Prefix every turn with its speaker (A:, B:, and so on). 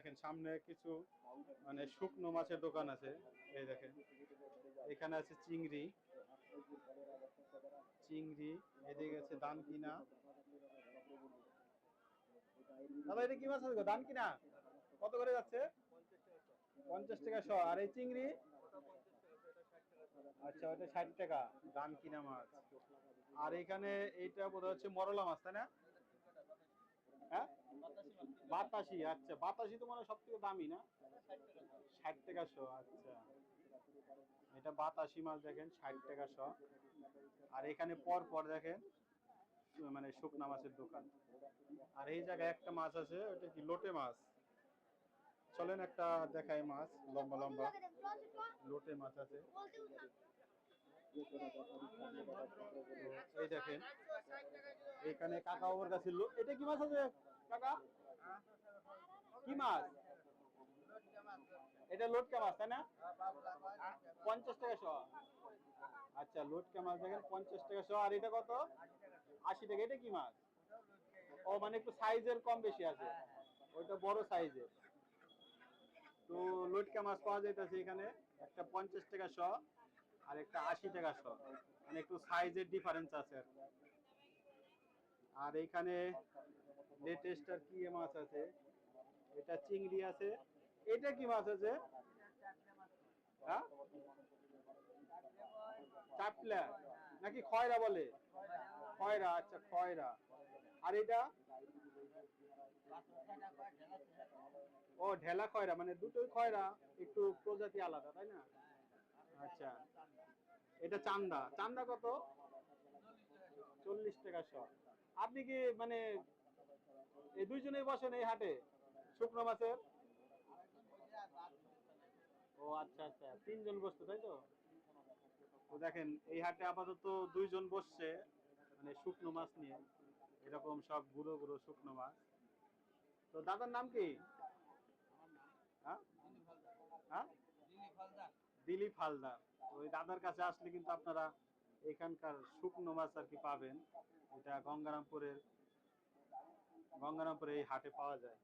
A: দেখেন, সামনে কিছু মানে শুকনো মাছের দোকান আছে। এই দেখেন, এখানে আছে চিংড়ি। চিংড়ি, এদিকে আছে দান কিনা দাদা, এটা কি মাছ আছে গো? দান কিনা কত করে যাচ্ছে? পঞ্চাশ টাকা শ। আর এই চিংড়ি? আচ্ছা ওটা ষাট টাকা দাম কিনা মাছ। আর এখানে এইটা বোধ হচ্ছে মরলা মাছ, তাই না? হ্যাঁ? বাতাসি আচ্ছা। বাতাসি তো মনে সব থেকে দামি, না? ষাট টাকা শ আচ্ছা। এটা বাতাসি মাছ দেখেন, ষাট টাকা শ। আর এখানে পর পর দেখেন মানে শুকনা মাছের দোকান। আর এই জায়গায় একটা মাছ আছে ওটা কি লোটে মাছ? চলেন একটা দেখাই মাছ, লম্বা লম্বা। লোটে মাছ আছে। এই দেখেন, এখানে কাকা ওর কাছে এটা কি মাছ আছে, কাকা? কি মাছ? এটা লোটকা মাছ, তাই না? পঞ্চাশ টাকা শ আচ্ছা লোটকা মাছ দেখেন, পঞ্চাশ টাকা শ আর এটা কত? আশি টাকা। এটা কি মাছ? ও মানে একটু সাইজের কম বেশি আছে। ওইটা বড় সাইজের। তো লটকা মাছ পাওয়া যাইতেছে এখানে। একটা পঞ্চাশ টাকা শ আর একটা আশি টাকা শ মানে একটু সাইজের ডিফারেন্স আছে আর এইখানে লেটেস্ট আর কি মাছ আছে? এটা চিংড়ি আছে। এটা কি মাছ আছে? হ্যাঁ? চাপলা। নাকি খয়রা বলে? খয়রা আচ্ছা খয়রা। আর এটা? ও, ঢেলা খয়রা মানে দুটোই খয়রা, একটু প্রজাতি আলাদা, তাই না? আচ্ছা। এটা চান্দা। চান্দা কত? চল্লিশ টাকা শ আপনি কি মানে এই দুইজনেই বসেন এই হাটে। শুকনো মাছের। ও আচ্ছা আচ্ছা। তিনজন বসতো তাই তো? তো দেখেন, এই হাটে আপাতত দুইজন বসছে মানে শুকনো মাছ নিয়ে। এরকম সব গুঁড়ো গুঁড়ো শুকনো মাছ। তো দাদার নাম কি? হ্যাঁ? হ্যাঁ? দিলীপ হালদার। ওই দাদার কাছে আসলে কিন্তু আপনারা এখানকার শুকনো মাছ আর কি পাবেন। এটা গঙ্গারামপুরের গঙ্গারামপুরে এই হাটে পাওয়া যায়।